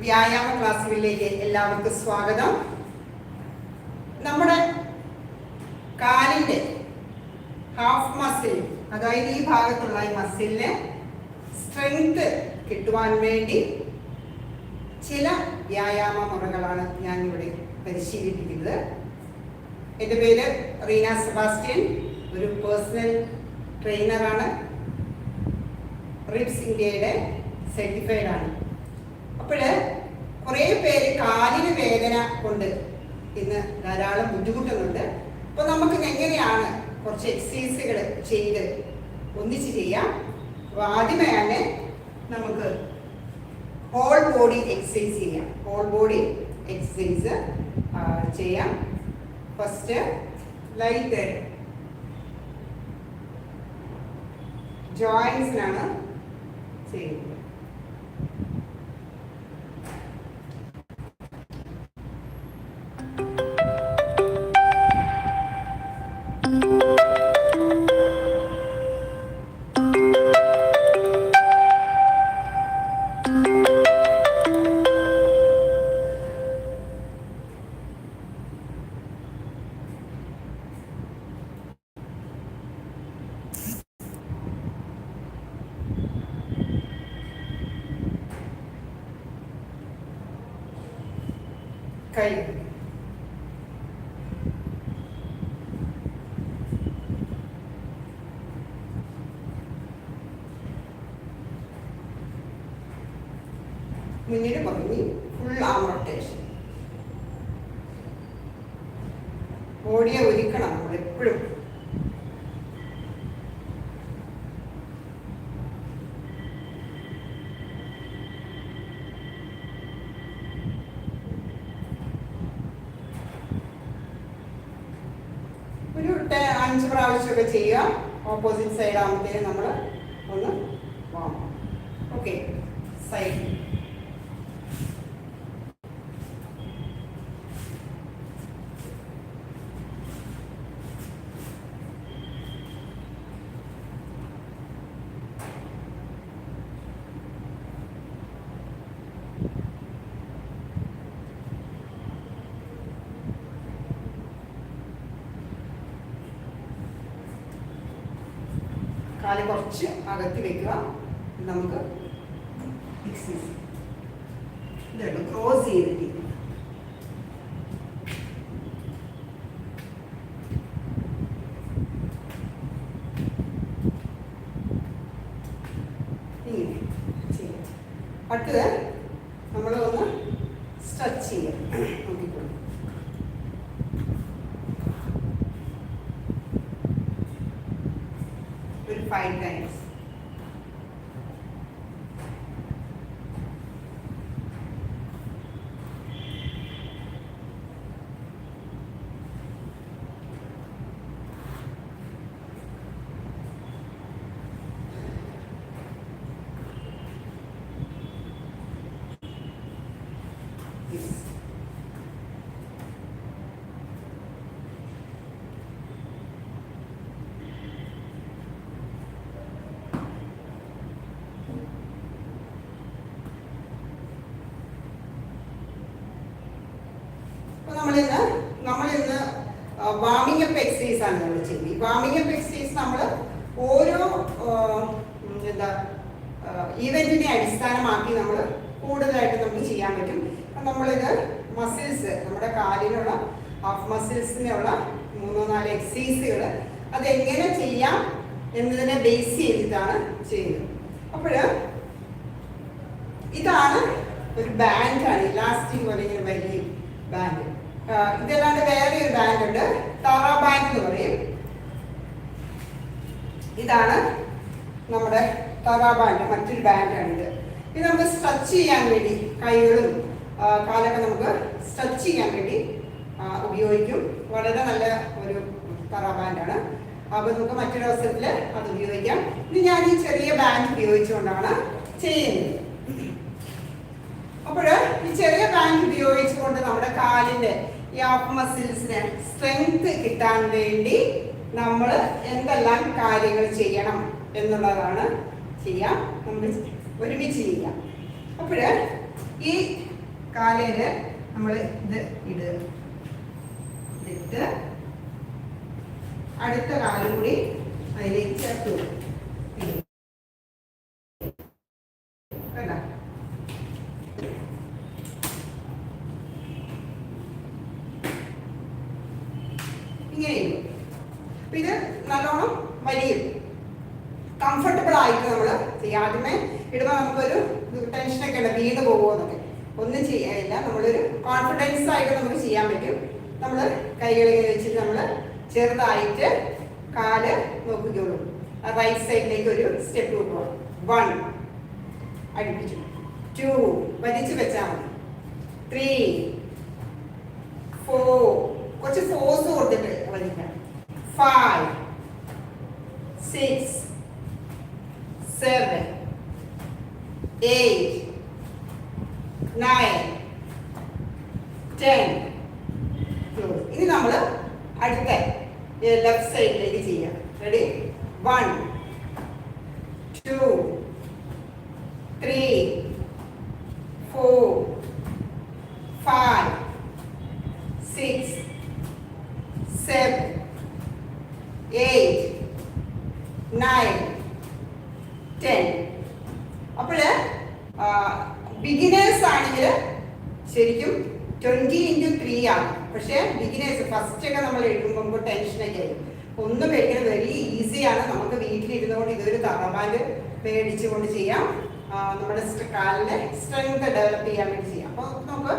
വ്യായാമ ക്ലാസ്സുകളിലേക്ക് എല്ലാവർക്കും സ്വാഗതം. നമ്മുടെ കാലിന്റെ ഹാഫ് മസിൽ അതായത് ഈ ഭാഗത്തുള്ള ഈ മസിലിന് സ്ട്രെങ്ത് കിട്ടുവാൻ വേണ്ടി ചില വ്യായാമ മുറകളാണ് ഞാൻ ഇവിടെ പരിശീലിപ്പിക്കുന്നത്. എന്റെ പേര് റീന സെബാസ്റ്റ്യൻ ഒരു പേഴ്സണൽ ട്രെയിനറാണ് റിബ്സ് ഇന്ത്യയുടെ സർട്ടിഫൈഡ് ആണ്. അപ്പോൾ കുറേ പേര് കാലിന് വേദന കൊണ്ട് ഇന്ന് ധാരാളം ബുദ്ധിമുട്ടുന്നുണ്ട് അപ്പൊ നമുക്ക് എങ്ങനെയാണ് കുറച്ച് എക്സസൈസുകൾ ചെയ്ത് ഒന്നിച്ച് ചെയ്യാം. അപ്പോൾ ആദ്യമേ നമുക്ക് ഹോൾ ബോഡി എക്സസൈസ് ചെയ്യാം. ഹോൾ ബോഡി എക്സസൈസ് ചെയ്യാം. ഫസ്റ്റ് ലൈറ്റ് ജോയിൻസിനാണ് ചെയ്യുന്നത്. മുന്നിൽ പറഞ്ഞു ഫുൾ ആം റൊട്ടേഷൻ ബോഡിയെ ഒരുക്കണം നമ്മൾ എപ്പോഴും. ഒരു അഞ്ച് പ്രാവശ്യമൊക്കെ ചെയ്യുക. ഓപ്പോസിറ്റ് സൈഡ് ആകുമ്പോഴത്തേനും നമ്മൾ ഒന്ന് വാം ഓക്കെ സൈഡ് കാൽ കുറച്ച് അകത്തി വെക്കുക. നമുക്ക് ക്രോസ് ചെയ്തിട്ട് ഇങ്ങനെ ചെയ്യാം അടുത്തത് നമ്മൾ ഒന്ന് സ്ട്രെച്ച് ചെയ്യാം നോക്കിക്കോളൂ ഒരു ഫൈവ് ടൈംസ് അപ്പൊ നമ്മളിന്ന് നമ്മളിന്ന് വാമിംഗ് അപ്പ് എക്സസൈസ് ആണ് നമ്മൾ ചെയ്യുന്നത്. ഈ വാമിംഗ് അപ്പ് എക്സസൈസ് നമ്മൾ ഓരോ എന്താ ഈവെന്റിനെ അടിസ്ഥാനമാക്കി നമ്മൾ കൂടുതലായിട്ട് നമുക്ക് ചെയ്യാൻ പറ്റും. നമ്മളിത് മസിൽസ് നമ്മുടെ കാലിനുള്ള ഹാഫ് മസിൽസിനുള്ള മൂന്നോ നാല് എക്സസൈസുകൾ അതെങ്ങനെ ചെയ്യാം എന്നതിനെ ബേസ് ചെയ്തിട്ടാണ് ചെയ്യുന്നത്. അപ്പോൾ ഇതാണ് ഒരു ബാൻഡാണ് ഇലാസ്റ്റിക് പോലെ ഇങ്ങനെ വലിയ ബാൻഡ് ഇതല്ലാണ്ട് വേറെ ഒരു ബാങ്ക് ഉണ്ട്. താറ ബാങ്ക് എന്ന് പറയും. ഇതാണ് നമ്മുടെ താറ ബാങ്ക് മറ്റൊരു ബാങ്കാണ് ഇത് ഇത് നമുക്ക് സ്ട്രെച്ച് ചെയ്യാൻ വേണ്ടി കൈകളും കാലൊക്കെ നമുക്ക് സ്ട്രെച്ച് ചെയ്യാൻ വേണ്ടി ഉപയോഗിക്കും. വളരെ നല്ല ഒരു തറ ബാൻഡാണ് അപ്പോൾ നമുക്ക് മറ്റൊരു അവസരത്തിൽ അത് ഉപയോഗിക്കാം. ഇത് ഞാൻ ഈ ചെറിയ ബാൻഡ് ഉപയോഗിച്ചുകൊണ്ടാണ് ചെയ്യുന്നത്. അപ്പോൾ ഈ ചെറിയ ബാൻഡ് ഉപയോഗിച്ചുകൊണ്ട് നമ്മുടെ കാലിന്റെ ഈ ആപ്പ് മസിൽസിന് സ്ട്രെങ്ത് കിട്ടാൻ വേണ്ടി നമ്മൾ എന്തെല്ലാം കാര്യങ്ങൾ ചെയ്യണം എന്നുള്ളതാണ് ചെയ്യാം. നമ്മൾ ഒരുമിച്ച് ചെയ്യാം. അപ്പോൾ ഈ കാലയിൽ നമ്മൾ ഇത് ഇടുക ഇട്ട് അടുത്ത കാലം കൂടി അതിലേക്ക് ചേർത്ത്. കൊടുക്കും. ഇടും. കണ്ടോ? ഇങ്ങനെ ഇടും. അപ്പൊ ഇത് നല്ലോണം വലിയും കംഫർട്ടബിൾ ആയിട്ട് നമ്മൾ ചെയ്യാം ആദ്യമേ ഇടുമ്പോൾ നമുക്കൊരു ടെൻഷനൊക്കെ ഉണ്ട് വീണ് പോകുമോ എന്നൊക്കെ ഒന്നും ചെയ്യാനില്ല നമ്മളൊരു കോൺഫിഡൻസ് ആയിട്ട് നമുക്ക് ചെയ്യാൻ പറ്റും. നമ്മൾ കൈകളിങ്ങനെ വെച്ചിട്ട് നമ്മൾ ചെറുതായിട്ട് കാൽ നോക്കിക്കോളൂ. റൈറ്റ് സൈഡിലേക്ക് ഒരു സ്റ്റെപ്പ് കൊടുക്കണം വൺ അടുപ്പിച്ചു. ടു വലിച്ചു വെച്ചാൽ മതി. ത്രീ ഫോർ കുറച്ച് ഫോഴ്സ് കൊടുത്തിട്ട് വലിക്കാം five six seven eight nine, Close. ഇനി നമ്മൾ അടുത്ത ലെഫ്റ്റ് സൈഡിലേക്ക് ചെയ്യാം ready one two three four five six seven eight nine ten അപ്പോൾ ബിഗിനേഴ്സ് ആണെങ്കിൽ ശരിക്കും ട്വന്റി ത്രീ ആണ് പക്ഷേ ബിഗിനേഴ്സ് ഫസ്റ്റ് ഒക്കെ നമ്മൾ എഴുതുമ്പോൾ ടെൻഷനൊക്കെ ആയി ഒന്നും പേടിക്കണം വെരി ഈസിയാണ് നമുക്ക് വീട്ടിലിരുന്നുകൊണ്ട് ഇതൊരു തറവാൽ മേടിച്ചുകൊണ്ട് ചെയ്യാം. നമ്മുടെ കാലിന് സ്ട്രെങ്ത് ഡെവലപ്പ് ചെയ്യാൻ വേണ്ടി ചെയ്യാം. അപ്പോൾ നമുക്ക്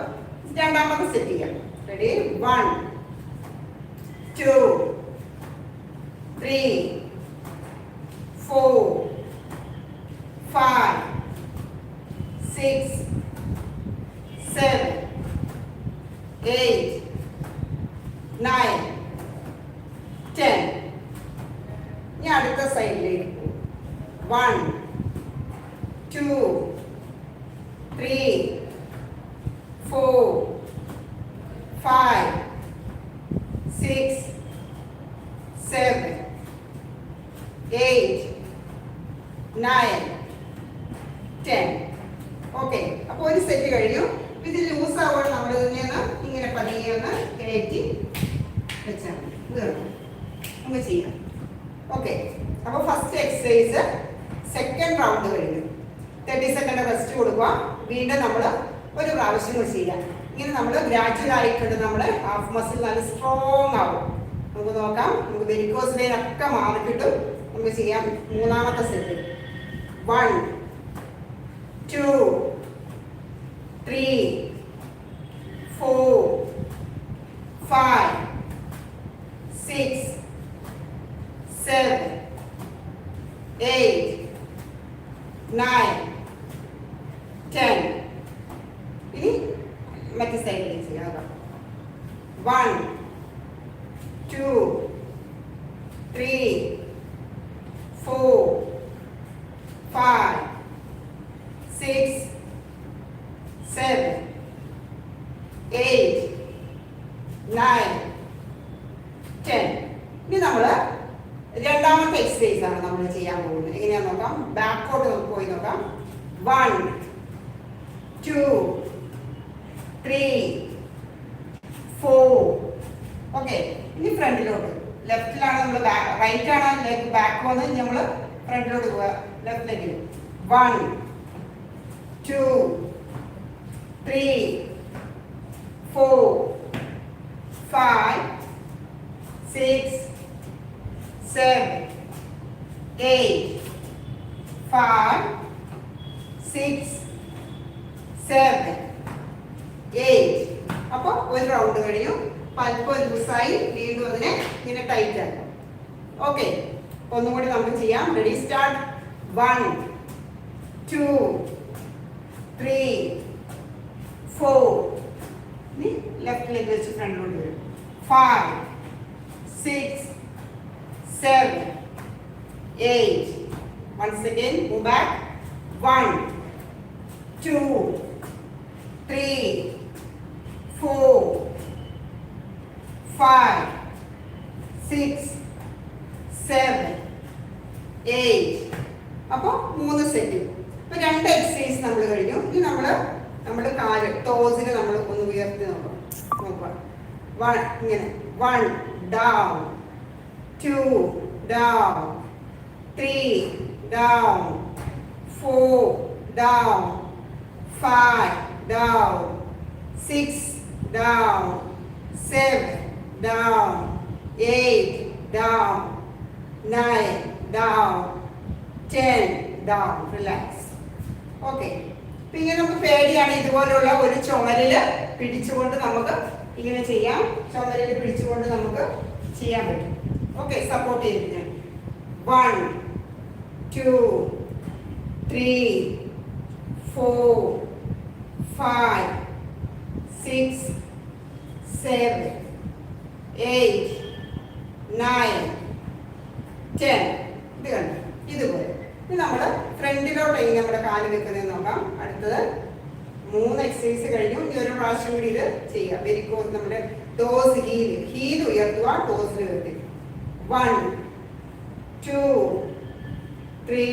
രണ്ടാമത് സെറ്റ് ചെയ്യാം. Ready one two three four five six seven, eight, nine, ten. ഇനി അടുത്ത സൈഡിലേക്ക് പോകും one two three four five six seven eight nine ten okay അപ്പോൾ ഒരു സെറ്റ് കഴിഞ്ഞു. ഇത് ലൂസ് ആവുമ്പോൾ നമ്മൾ ഇതിനെ ഇങ്ങനെ പതിയെ ഒന്ന് കയറ്റി വെച്ചാൽ നമുക്ക് ചെയ്യാം. ഓക്കെ അപ്പോൾ ഫസ്റ്റ് എക്സസൈസ് സെക്കൻഡ് റൗണ്ട് കഴിഞ്ഞു. തേർട്ടി സെക്കൻഡ് റെസ്റ്റ് കൊടുക്കുക. വീണ്ടും നമ്മൾ ഒരു പ്രാവശ്യം കൂടി ചെയ്യാം ഇങ്ങനെ നമ്മൾ ഗ്രാജുവൽ ആയിക്കൊണ്ട് നമ്മൾ ഹാഫ് മസിൽ നല്ല സ്ട്രോങ് ആവും. നമുക്ക് നോക്കാം. നമുക്ക് വെരിക്കോസ് വെയിൻ ഒക്കെ മാറി കിട്ടും. നമുക്ക് ചെയ്യാം. മൂന്നാമത്തെ set one two, three, four, five, six, seven, eight, nine, ten. ini mati side leg sini agak one two three four അപ്പോൾ ഒരു റൗണ്ട് കഴിഞ്ഞു. പൽപ്പം ലൂസായി വീണ്ടും അതിനെ ഇങ്ങനെ ടൈറ്റ് ആക്കാം. ഓക്കെ ഒന്നും കൂടി നമുക്ക് ചെയ്യാം. Ready start one two three four ഇനി ലെഗ് വെച്ച് ഫ്രണ്ടിലോട്ട് വരും. Five six seven eight once again move back one two three four five, six, seven, eight. അപ്പോൾ മൂന്ന് സെറ്റ് അപ്പൊ രണ്ട് എക്സസൈസ് നമ്മൾ കഴിഞ്ഞു. ഇനി നമ്മൾ നമ്മുടെ കാൽ ടോസിന് നമ്മൾ ഒന്ന് ഉയർത്തി നോക്കാം നോക്കാം വൺ ഇങ്ങനെ. One down two down three down four down five down six down seven, down, eight, down, nine, down, ten, down. Relax. Okay അപ്പൊ ഇങ്ങനെ നമുക്ക് പേടിയാണ് ഇതുപോലെയുള്ള ഒരു ചുമലിൽ പിടിച്ചുകൊണ്ട് നമുക്ക് ഇങ്ങനെ ചെയ്യാം ചുമലിൽ പിടിച്ചുകൊണ്ട് നമുക്ക് ചെയ്യാൻ പറ്റും ഓക്കെ സപ്പോർട്ട് ചെയ്തിട്ട് one two three four five six seven, eight, nine, ten. ഇത് കണ്ടു? ഇതുപോലെ. ഇനി നമ്മൾ ഫ്രണ്ടിലോട്ട് ഇനി നമ്മുടെ കാൽ വെക്കുന്നത് നോക്കാം. അടുത്തത് മൂന്ന് എക്സസൈസ് കഴിഞ്ഞു. ഇനി ഒരു പ്രാവശ്യം കൂടി ഇത് ചെയ്യാം. വെരിക്കോസ് നമ്മുടെ ടോസ് ഹീൽ ഹീൽ ഉയർത്തുക ടോസിൽ ഉയർത്തി one two three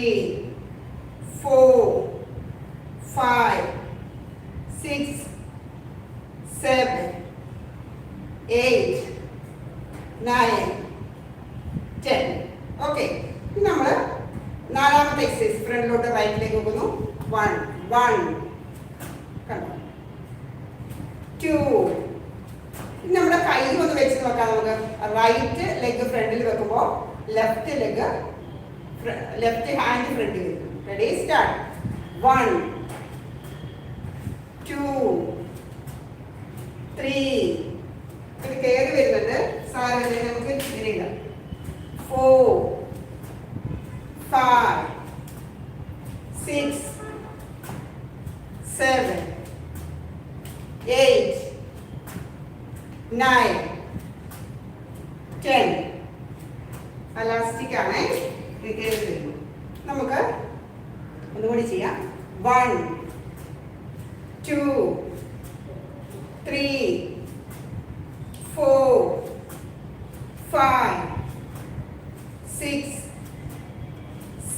four five six seven eight, nine, ten. Okay നമ്മൾ നാലാമത്തെ എക്സസൈസ് ഫ്രണ്ടിലോട്ട് റൈറ്റിലേക്ക് പോകുന്നു വൺ വൺ കണ്ടോ? ടു നമ്മുടെ കൈ ഒന്ന് വെച്ച് നോക്കാം നമുക്ക്. റൈറ്റ് ലെഗ് ഫ്രണ്ടിൽ വെക്കുമ്പോൾ ലെഫ്റ്റ് ലെഗ് ലെഫ്റ്റ് ഹാൻഡ് ഫ്രണ്ടിൽ വെക്കും. Ready start one two three ഇത് കയറി വരുന്നുണ്ട്. സാറിന് നമുക്ക് ഇങ്ങനെ ഇടാം. Four five, six, seven, eight, nine, ten. Elastic ആണ് കയറി വരുന്നു. നമുക്ക് ഒന്നുകൂടി ചെയ്യാം. One two three four, five, six,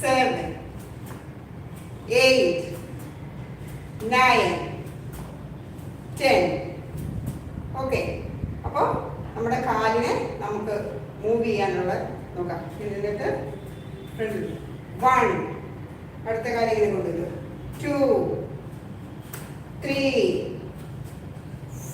seven, eight, nine, ten. Okay അപ്പോൾ നമ്മുടെ കാലിനെ നമുക്ക് മൂവ് ചെയ്യാനുള്ള നോക്കാം. എന്നിട്ട് ഫ്രണ്ടിൽ വൺ അടുത്ത കാലിങ്ങനെ കൊണ്ടുവരും two three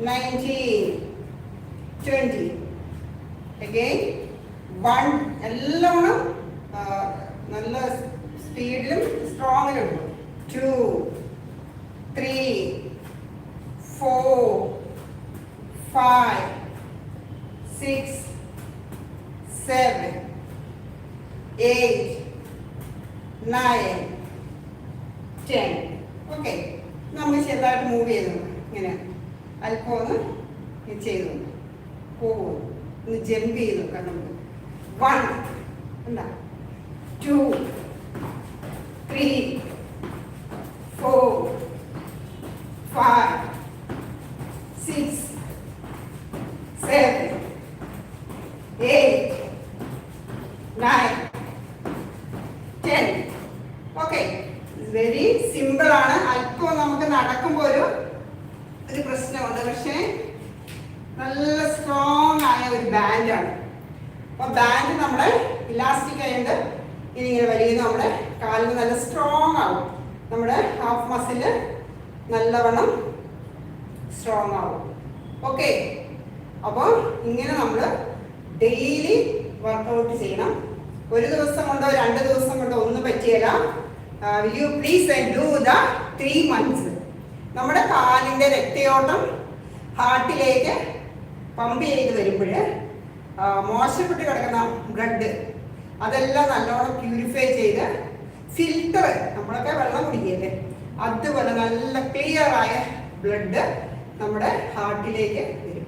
Nineteen, twenty. Again, 1 എല്ലാം നല്ല സ്പീഡിലും സ്ട്രോങ്ങിലും two three four five six seven eight nine ten okay നമുക്ക് ചെറുതായിട്ട് മൂവ് ചെയ്തു ഇങ്ങനെ. അല്പം ഒന്ന് ചെയ്തു. പോകും ഒന്ന് ജമ്പ് ചെയ്ത് നോക്കാം നമുക്ക്. വൺ. എന്താ ടു. ത്രീ. ആയ ഒരു ബാൻഡാണ്. അപ്പൊ ബാൻഡ് നമ്മുടെ ഇലാസ്റ്റിക് ആയതുകൊണ്ട് ഇനിങ്ങനെ വലിയ നമ്മുടെ കാലിന് നല്ല സ്ട്രോങ് ആവും. നമ്മുടെ ഹാഫ് മസിൽ നല്ലവണ്ണം സ്ട്രോങ് ആവും. ഓക്കെ അപ്പോൾ ഇങ്ങനെ നമ്മൾ ഡെയിലി വർക്കൗട്ട് ചെയ്യണം. ഒരു ദിവസം കൊണ്ടോ രണ്ട് ദിവസം കൊണ്ടോ ഒന്നും പറ്റിയല്ല. You please do the three months നമ്മുടെ കാലിന്റെ രക്തയോട്ടം ഹാർട്ടിലേക്ക് പമ്പ് ചെയ്ത് വരുമ്പോൾ മോശപ്പെട്ട് കിടക്കുന്ന ബ്ലഡ് അതെല്ലാം നല്ലോണം പ്യൂരിഫൈ ചെയ്ത് ഫിൽട്ടർ നമ്മളൊക്കെ വെള്ളം കുടിക്കല്ലേ? അതുപോലെ നല്ല ക്ലിയർ ആയ ബ്ലഡ് നമ്മുടെ ഹാർട്ടിലേക്ക് വരും.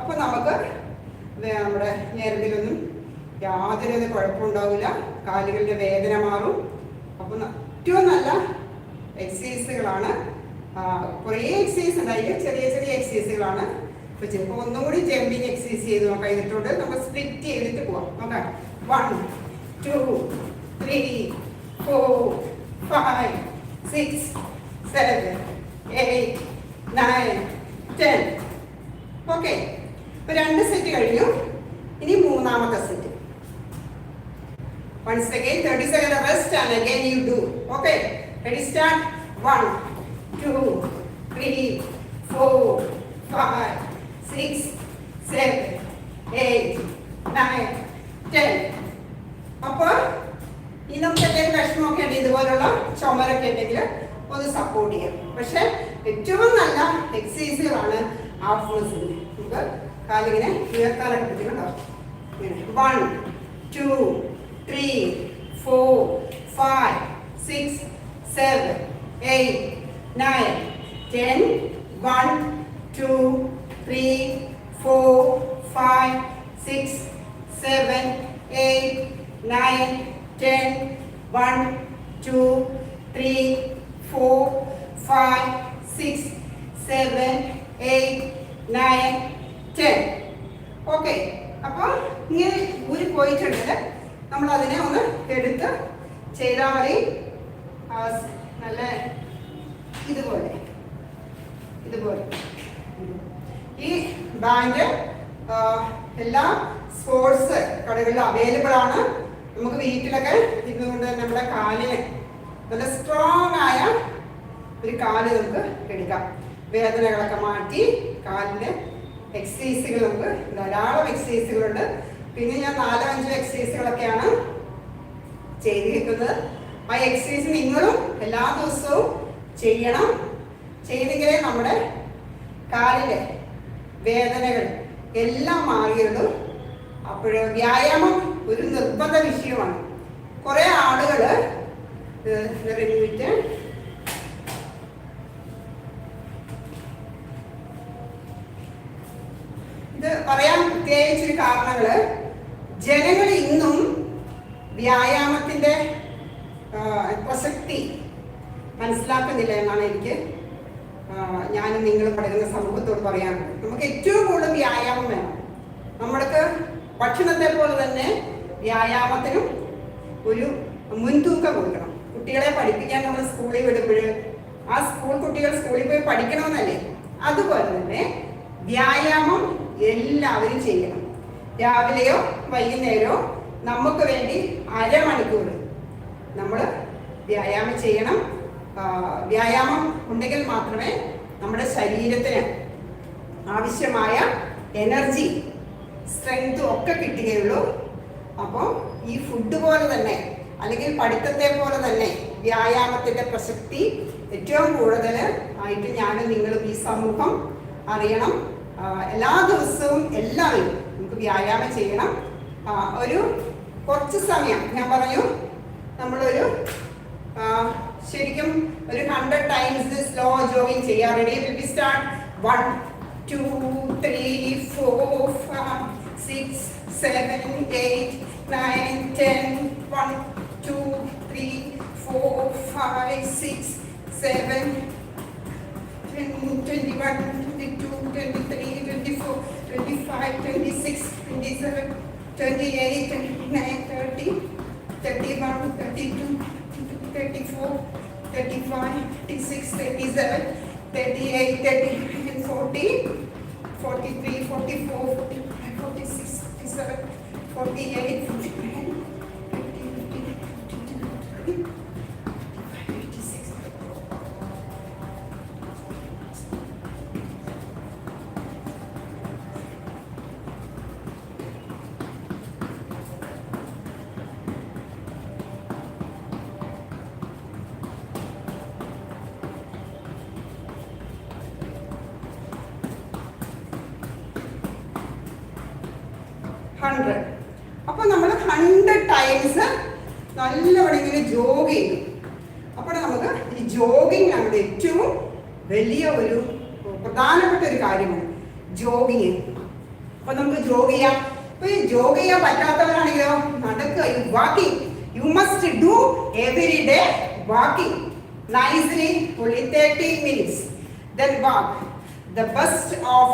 അപ്പൊ നമുക്ക് നമ്മുടെ ഞരമ്പിലൊന്നും യാതൊരു കുഴപ്പമുണ്ടാവില്ല. കാലുകളുടെ വേദന മാറും. അപ്പൊ ഏറ്റവും നല്ല എക്സസൈസുകളാണ് കുറേ എക്സസൈസ് ഉണ്ടായി. ചെറിയ ചെറിയ എക്സസൈസുകളാണ് ഇപ്പൊ ചിലപ്പോൾ ഒന്നും ജമ്പിങ് എക്സസൈസ് ചെയ്ത് നോക്കാം ഇതിട്ടോണ്ട് നമുക്ക് സ്പ്ലിറ്റ് ചെയ്തിട്ട് പോവാം. നോക്കാം. One two three four five six seven eight nine ten okay ഇപ്പൊ രണ്ട് സെറ്റ് കഴിഞ്ഞു. ഇനി മൂന്നാമത്തെ set Once again, 30 second rest and again you do. Okay, ready start One, two, three, four, five, six, seven, eight, nine, ten. അപ്പൊ ഈ നമുക്ക് എന്തെങ്കിലും വിഷമമൊക്കെ ഉണ്ട്. ഇതുപോലുള്ള ചുമരൊക്കെ ഉണ്ടെങ്കിൽ ഒന്ന് സപ്പോർട്ട് ചെയ്യാം. പക്ഷെ ഏറ്റവും നല്ല എക്സസൈസുകളാണ് ഹാഫ് മസിലിന് നമുക്ക് കാലിങ്ങനെ ഉയർത്താനൊക്കെ പറ്റുന്നുണ്ടോ one two three four five six seven eight nine ten one two three four five six seven eight nine ten one two three four five six seven eight nine ten okay അപ്പോൾ ഇങ്ങനെ ഊരി പോയിട്ടുണ്ടെങ്കിൽ നമ്മൾ അതിനെ ഒന്ന് എടുത്ത് ചെയ്താൽ മതി. നല്ല ഇതുപോലെ ഇതുപോലെ. ഈ ബാങ്ക് എല്ലാ സ്പോർട്സ് കടകളിലും അവൈലബിൾ ആണ്. നമുക്ക് വീട്ടിലൊക്കെ ഇരുന്നുകൊണ്ട് നമ്മുടെ കാലിന് നല്ല സ്ട്രോങ് ആയ ഒരു കാൽ നമുക്ക് എടുക്കാം. വേദനകളൊക്കെ മാറ്റി കാലിന്റെ എക്സസൈസുകൾ നമുക്ക് ധാരാളം എക്സസൈസുകളുണ്ട് പിന്നെ ഞാൻ നാലോ അഞ്ചോ എക്സസൈസുകളൊക്കെയാണ് ചെയ്തിരിക്കുന്നത്. ആ എക്സസൈസ് നിങ്ങളും എല്ലാ ദിവസവും ചെയ്യണം. ചെയ്തെങ്കിലേ നമ്മുടെ കാലിലെ വേദനകൾ എല്ലാം മാറിയുള്ളൂ അപ്പോൾ വ്യായാമം ഒരു നിർബന്ധ വിഷയമാണ്. കുറെ ആളുകൾ ഇത് പറയാൻ പ്രത്യേകിച്ചൊരു കാരണങ്ങൾ ജനങ്ങൾ ഇന്നും വ്യായാമത്തിന്റെ പ്രസക്തി മനസ്സിലാക്കുന്നില്ല എന്നാണ് എനിക്ക് ഞാനും നിങ്ങൾ പഠിക്കുന്ന സമൂഹത്തോട് പറയാനുള്ളത് നമുക്ക് ഏറ്റവും കൂടുതൽ വ്യായാമം വേണം. നമ്മൾക്ക് ഭക്ഷണത്തെ പോലെ തന്നെ വ്യായാമത്തിനും ഒരു മുൻതൂക്കം കൊടുക്കണം. കുട്ടികളെ പഠിപ്പിക്കാൻ നമ്മൾ സ്കൂളിൽ വിടുമ്പോൾ ആ സ്കൂൾ കുട്ടികൾ സ്കൂളിൽ പോയി പഠിക്കണമെന്നല്ലേ? അതുപോലെ തന്നെ വ്യായാമം എല്ലാവരും ചെയ്യണം. രാവിലെയോ വൈകുന്നേരമോ നമുക്ക് വേണ്ടി അരമണിക്കൂർ നമ്മൾ വ്യായാമം ചെയ്യണം. വ്യായാമം ഉണ്ടെങ്കിൽ മാത്രമേ നമ്മുടെ ശരീരത്തിന് ആവശ്യമായ എനർജി സ്ട്രെങ്തും ഒക്കെ കിട്ടുകയുള്ളൂ. അപ്പോൾ ഈ ഫുഡ് പോലെ തന്നെ അല്ലെങ്കിൽ പഠിത്തത്തെ പോലെ തന്നെ വ്യായാമത്തിന്റെ പ്രസക്തി ഏറ്റവും കൂടുതൽ ആയിട്ട് ഞാൻ നിങ്ങളും ഈ സമൂഹം അറിയണം. എല്ലാ ദിവസവും എല്ലാവരും നമുക്ക് വ്യായാമം ചെയ്യണം. ഒരു കുറച്ച് സമയം ഞാൻ പറഞ്ഞു നമ്മളൊരു ശരിക്കും ഒരു ഹൺഡ്രഡ് ടൈംസ് സ്ലോ ജോഗിങ് ചെയ്യാൻ ready will be start one two three four five six seven eight nine ten one two three four five six seven 21, 22, 23, 24, 25, 26, 27, 28, 29, 30, 31, 32, 34, 35, 36, 37, 38, 39, 40, 43, 44, 45, 46, 47, 48, nicely only 30 minutes then walk the best of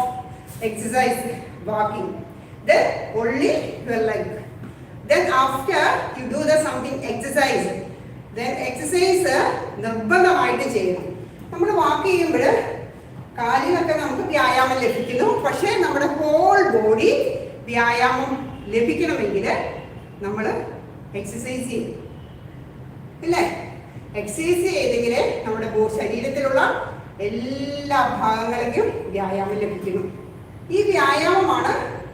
exercise walking then only your leg then after you do the something exercise then exercise നിർബന്ധമായിട്ട് ചെയ്യണം നമ്മൾ വാക്ക് ചെയ്യുമ്പോൾ കാലിനൊക്കെ നമുക്ക് വ്യായാമം ലഭിക്കുന്നു പക്ഷേ നമ്മുടെ whole body വ്യായാമം ലഭിക്കണമെങ്കിൽ നമ്മൾ എക്സസൈസ് ചെയ്യും ഇല്ലേ എക്സസൈസ് ചെയ്തെങ്കിൽ നമ്മുടെ ശരീരത്തിലുള്ള എല്ലാ ഭാഗങ്ങളിലേക്കും വ്യായാമം ലഭിക്കുന്നു. ഈ വ്യായാമമാണ്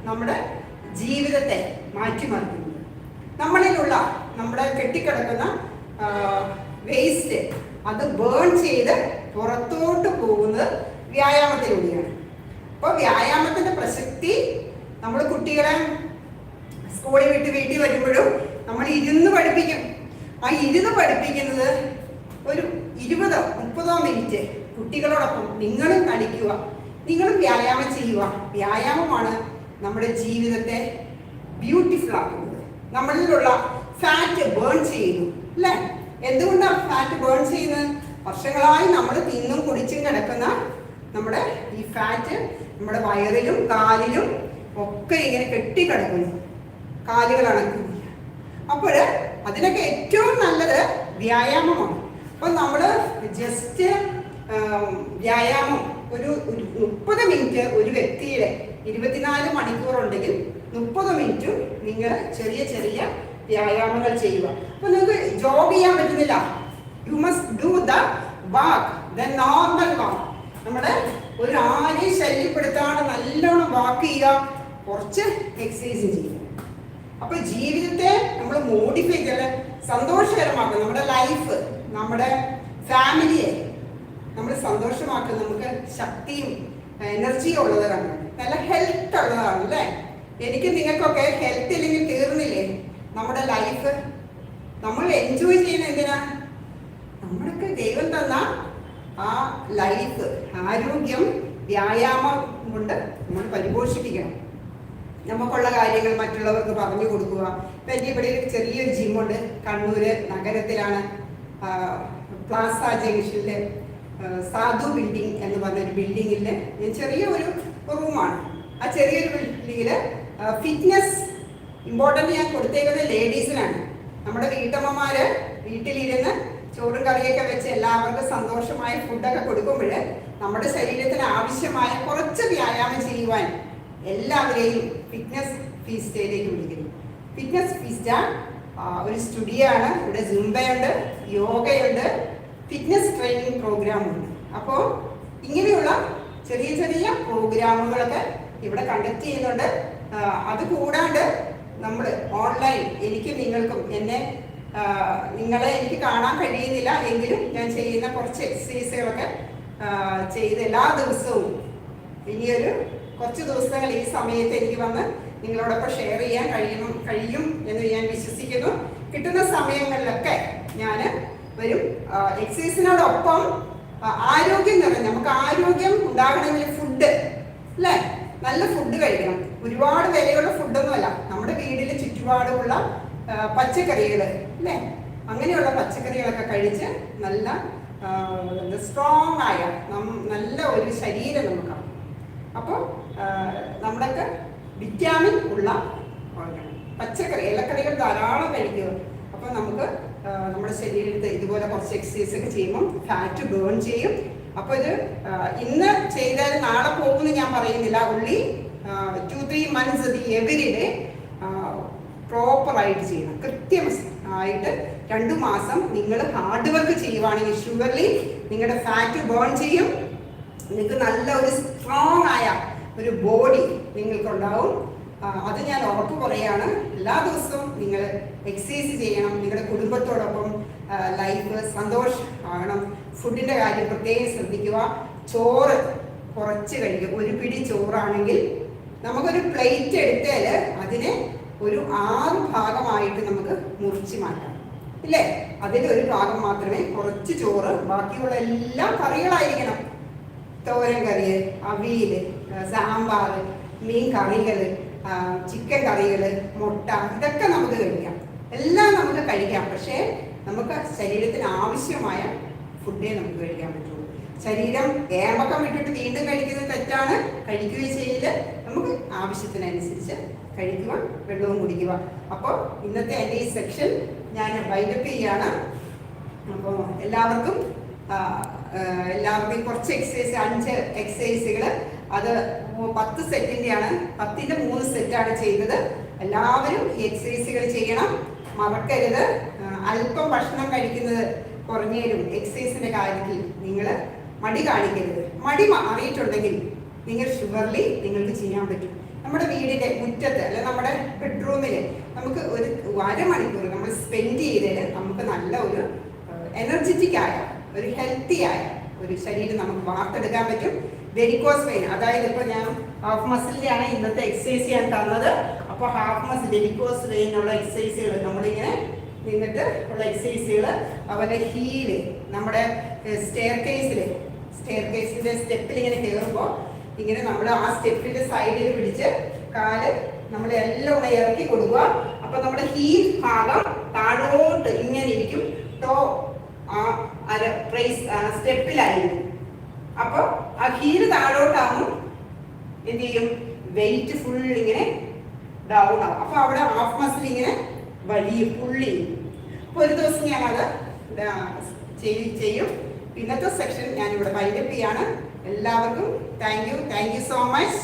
നമ്മുടെ ജീവിതത്തെ മാറ്റിമറിക്കുന്നത്. നമ്മളിലുള്ള നമ്മുടെ കെട്ടിക്കിടക്കുന്ന വേസ്റ്റ് അത് ബേൺ ചെയ്ത് പുറത്തോട്ട് പോകുന്നത് വ്യായാമത്തിലൂടെയാണ്. അപ്പോൾ വ്യായാമത്തിന്റെ പ്രസക്തി നമ്മൾ കുട്ടികളെ സ്കൂളിൽ വിട്ട് വീട്ടിൽ വരുമ്പോഴും നമ്മൾ ഇരുന്ന് പഠിപ്പിക്കും. ആ ഇരുന്ന് പഠിപ്പിക്കുന്നത് ഒരു ഇരുപതോ മുപ്പതോ മിനിറ്റ് കുട്ടികളോടൊപ്പം നിങ്ങളും കളിക്കുക നിങ്ങളും വ്യായാമം ചെയ്യുക. വ്യായാമമാണ് നമ്മുടെ ജീവിതത്തെ ബ്യൂട്ടിഫുൾ ആക്കുന്നത്. നമ്മളിലുള്ള ഫാറ്റ് ബേൺ ചെയ്യുന്നു അല്ലേ? എന്തുകൊണ്ടാണ് ഫാറ്റ് ബേൺ ചെയ്യുന്നത്? വർഷങ്ങളായി നമ്മൾ തിന്നും കുടിച്ചും കിടക്കുന്ന നമ്മുടെ ഈ ഫാറ്റ് നമ്മുടെ വയറിലും കാലിലും ഒക്കെ ഇങ്ങനെ കെട്ടിക്കിടക്കുന്നു. കാലുകൾ അണക്കുന്നില്ല. അപ്പോൾ അതിനൊക്കെ ഏറ്റവും നല്ലത് വ്യായാമമാണ്. അപ്പോൾ നമ്മൾ ജസ്റ്റ് വ്യായാമം ഒരു ഒരു മുപ്പത് മിനിറ്റ് ഒരു വ്യക്തിയുടെ ഇരുപത്തിനാല് മണിക്കൂർ ഉണ്ടെങ്കിൽ മുപ്പത് മിനിറ്റും നിങ്ങൾ ചെറിയ ചെറിയ വ്യായാമങ്ങൾ ചെയ്യുക. അപ്പൊ നിങ്ങൾക്ക് ജോബ് ചെയ്യാൻ പറ്റുന്നില്ല. You must do the walk the normal walk നമ്മുടെ ഒരു ആരെയും ശല്യപ്പെടുത്താണ്ട് നല്ലോണം വാക്ക് ചെയ്യുക. കുറച്ച് എക്സസൈസ് ചെയ്യുക. അപ്പൊ ജീവിതത്തെ നമ്മൾ മോഡിഫൈ ചെയ്ത് സന്തോഷകരമാക്കുക നമ്മുടെ ലൈഫ് നമ്മുടെ ഫാമിലിയെ നമ്മൾ സന്തോഷമാക്കുക നമുക്ക് ശക്തിയും എനർജിയും ഉള്ളതാണ്. നല്ല ഹെൽത്ത് ഉള്ളതാണ് അല്ലേ? എനിക്ക് നിങ്ങൾക്കൊക്കെ ഹെൽത്ത് ഇല്ലെങ്കിൽ തീർന്നില്ലേ? നമ്മുടെ ലൈഫ് നമ്മൾ എൻജോയ് ചെയ്യുന്ന എന്തിനാ? നമ്മളൊക്കെ ദൈവം തന്ന ആ ലൈഫ് ആരോഗ്യം വ്യായാമം കൊണ്ട് നമ്മൾ പരിപോഷിപ്പിക്കണം. നമുക്കുള്ള കാര്യങ്ങൾ മറ്റുള്ളവർക്ക് പറഞ്ഞു കൊടുക്കുക. ഇപ്പം എന്റെ ഇവിടെ ഒരു ചെറിയൊരു ജിമ്മുണ്ട് കണ്ണൂര് നഗരത്തിലാണ് പ്ലാസ ജംഗ്ഷനിലെ സാധു ബിൽഡിംഗ് എന്ന് പറഞ്ഞൊരു ബിൽഡിങ്ങിൽ ചെറിയ ഒരു റൂമാണ്. ആ ചെറിയൊരു ബിൽഡിങ്ങിൽ ഫിറ്റ്നസ് ഇമ്പോർട്ടന്റ് ഞാൻ കൊടുത്തേക്കുന്നത് ലേഡീസിനാണ് നമ്മുടെ വീട്ടമ്മമാര് വീട്ടിലിരുന്ന് ചോറും കറിയൊക്കെ വെച്ച് എല്ലാവർക്കും സന്തോഷമായ ഫുഡൊക്കെ കൊടുക്കുമ്പോൾ നമ്മുടെ ശരീരത്തിന് ആവശ്യമായ കുറച്ച് വ്യായാമം ചെയ്യുവാൻ എല്ലാവരെയും ഫിറ്റ്നസ് ഫീസ്റ്റയിലേക്ക് വിളിക്കുന്നു. ഫിറ്റ്നസ് ഫീസ്റ്റ ഒരു സ്റ്റുഡിയോ ആണ്. ഇവിടെ ജുംബയുണ്ട് യോഗയുണ്ട് ഫിറ്റ്നസ് ട്രെയിനിങ് പ്രോഗ്രാമുണ്ട് അപ്പോൾ ഇങ്ങനെയുള്ള ചെറിയ ചെറിയ പ്രോഗ്രാമുകളൊക്കെ ഇവിടെ കണ്ടക്ട് ചെയ്യുന്നുണ്ട്. അതുകൂടാണ്ട് അത് കൂടാണ്ട് നമ്മൾ ഓൺലൈൻ എനിക്ക് നിങ്ങൾക്കും എന്നെ നിങ്ങളെ എനിക്ക് കാണാൻ കഴിയുന്നില്ല എങ്കിലും ഞാൻ ചെയ്യുന്ന കുറച്ച് എക്സസൈസുകളൊക്കെ ചെയ്ത് എല്ലാ ദിവസവും ഇനിയൊരു കുറച്ച് ദിവസങ്ങൾ ഈ സമയത്ത് എനിക്ക് വന്ന് നിങ്ങളോടൊപ്പം ഷെയർ ചെയ്യാൻ കഴിയണം കഴിയും എന്ന് ഞാൻ വിശ്വസിക്കുന്നു. കിട്ടുന്ന സമയങ്ങളിലൊക്കെ ഞാൻ വരും. എക്സസൈസിനോടൊപ്പം ആരോഗ്യം നിറഞ്ഞ നമുക്ക് ആരോഗ്യം ഉണ്ടാകണമെങ്കിൽ ഫുഡ് അല്ലേ? നല്ല ഫുഡ് കഴിക്കണം. ഒരുപാട് വിലയുള്ള ഫുഡൊന്നുമല്ല നമ്മുടെ വീടിന് ചുറ്റുപാടുമുള്ള പച്ചക്കറികൾ അല്ലേ? അങ്ങനെയുള്ള പച്ചക്കറികളൊക്കെ കഴിച്ച് നല്ല സ്ട്രോങ് ആയ നല്ല ഒരു ശരീരം നമുക്കാണ് അപ്പോൾ നമ്മുടെയൊക്കെ വിറ്റാമിൻ ഉള്ള ആളുകളാണ്. പച്ചക്കറി ഇലക്കറികൾ ധാരാളം കഴിക്കുക അപ്പോൾ നമുക്ക് നമ്മുടെ ശരീരത്തെ ഇതുപോലെ കുറച്ച് എക്സസൈസ് ഒക്കെ ചെയ്യുമ്പോൾ ഫാറ്റ് ബേൺ ചെയ്യും. അപ്പോൾ ഇത് ഇന്ന് ചെയ്താൽ നാളെ പോകുമെന്ന് ഞാൻ പറയുന്നില്ല. ഉള്ളി ടു ത്രീ മന്ത്സ് ഇത് എവരി ഡേ പ്രോപ്പറായിട്ട് ചെയ്യണം. കൃത്യം ആയിട്ട് രണ്ടു മാസം നിങ്ങൾ ഹാർഡ് വർക്ക് ചെയ്യുവാണെങ്കിൽ ഷുഗർലി നിങ്ങളുടെ ഫാറ്റ് ബേൺ ചെയ്യും. നിങ്ങൾക്ക് നല്ല ഒരു സ്ട്രോങ് ആയ ഒരു ബോഡി നിങ്ങൾക്കുണ്ടാവും. അത് ഞാൻ ഉറപ്പ് പറയാണ് എല്ലാ ദിവസവും നിങ്ങൾ എക്സസൈസ് ചെയ്യണം. നിങ്ങളുടെ കുടുംബത്തോടൊപ്പം ലൈഫ് സന്തോഷമാകണം ഫുഡിന്റെ കാര്യം പ്രത്യേകം ശ്രദ്ധിക്കുക. ചോറ് കുറച്ച് കഴിക്കുക. ഒരു പിടി ചോറാണെങ്കിൽ നമുക്കൊരു പ്ലേറ്റ് എടുത്താൽ അതിനെ ഒരു ആറ് ഭാഗമായിട്ട് നമുക്ക് മുറിച്ച് മാറ്റാം. ഇല്ലേ? അതിന്റെ ഒരു ഭാഗം മാത്രമേ കുറച്ച് ചോറ് ബാക്കിയുള്ള എല്ലാ കറികളായിരിക്കണം. തോരൻ കറി അവിയൽ സാമ്പാർ മീൻ കറികൾ ചിക്കൻ കറികൾ മുട്ട ഇതൊക്കെ നമുക്ക് കഴിക്കാം. എല്ലാം നമുക്ക് കഴിക്കാം. പക്ഷേ നമുക്ക് ശരീരത്തിന് ആവശ്യമായ ഫുഡേ നമുക്ക് കഴിക്കാൻ പറ്റുള്ളൂ. ശരീരം ഏമ്പക്കം വിട്ടിട്ട് വീണ്ടും കഴിക്കുന്നത് തെറ്റാണ്. കഴിക്കുകയും ചെയ്യില്ല. നമുക്ക് ആവശ്യത്തിനനുസരിച്ച് കഴിക്കുക വെള്ളവും കുടിക്കുക. അപ്പോൾ ഇന്നത്തെ എന്റെ ഈ സെക്ഷൻ ഞാൻ വൈൻഡപ്പ് ചെയ്യാണ്. അപ്പോൾ എല്ലാവർക്കും എല്ലാവർക്കും കുറച്ച് എക്സസൈസ് അഞ്ച് എക്സസൈസുകൾ അത് പത്ത് സെറ്റിന്റെയാണ് പത്തിന്റെ മൂന്ന് സെറ്റാണ് ചെയ്തത് എല്ലാവരും എക്സസൈസുകൾ ചെയ്യണം. മറക്കരുത്. അല്പം ഭക്ഷണം കഴിക്കുന്നത് കുറഞ്ഞേരും എക്സസൈസിന്റെ കാര്യത്തിൽ നിങ്ങൾ മടി കാണിക്കരുത്. മടി മാറിയിട്ടുണ്ടെങ്കിൽ നിങ്ങൾ ഷുഗർലി നിങ്ങൾക്ക് ചെയ്യാൻ പറ്റും. നമ്മുടെ വീടിന്റെ മുറ്റത്ത് അല്ലെ നമ്മുടെ ബെഡ്റൂമിൽ നമുക്ക് ഒരു അരമണിക്കൂർ നമ്മൾ സ്പെൻഡ് ചെയ്തതിൽ നമുക്ക് നല്ല ഒരു എനർജറ്റിക് ആയ ഒരു ഹെൽത്തി ആയ ഒരു ശരീരം നമുക്ക് വാർത്തെടുക്കാൻ പറ്റും. വെരിക്കോസ് വെയിൻ അതായത് ഇപ്പൊ ഞാൻ ഹാഫ് മസിലിന്റെയാണ് ഇന്നത്തെ എക്സസൈസ് ചെയ്യാൻ തന്നത്. അപ്പോൾ ഹാഫ് മസിൽ വെരിക്കോസ് ഉള്ള എക്സസൈസുകൾ നമ്മളിങ്ങനെ നിന്നിട്ട് ഉള്ള എക്സസൈസുകൾ അതുപോലെ ഹീൽ നമ്മുടെ സ്റ്റെയർ കേസിൽ സ്റ്റെയർ കേസിന്റെ സ്റ്റെപ്പിൽ ഇങ്ങനെ കയറുമ്പോൾ ഇങ്ങനെ നമ്മൾ ആ സ്റ്റെപ്പിന്റെ സൈഡിൽ പിടിച്ച് കാൽ നമ്മൾ എല്ലാം കൂടെ ഇറക്കി കൊടുക്കുക. അപ്പൊ നമ്മുടെ ഹീൽ ഭാഗം താഴോട്ട് ഇങ്ങനെ ഇരിക്കും. ടോ ആ പ്രൈസ് സ്റ്റെപ്പിലായിരിക്കും അപ്പൊ ആ ഹീൽ താഴോട്ടാകും എന്ത് ചെയ്യും? വെയിറ്റ് ഫുൾ ഇങ്ങനെ ഡൗൺ ആവും. അപ്പൊ അവിടെ ഹാഫ് മസിൽ ഇങ്ങനെ വലിയ പുള്ളി. അപ്പൊ ഒരു ദിവസം ഞാൻ അത് ചെയ്യും. ഇന്നത്തെ സെക്ഷൻ ഞാൻ ഇവിടെ വൈൻഡപ്പ് ചെയ്യാണ്. എല്ലാവർക്കും thank you thank you so much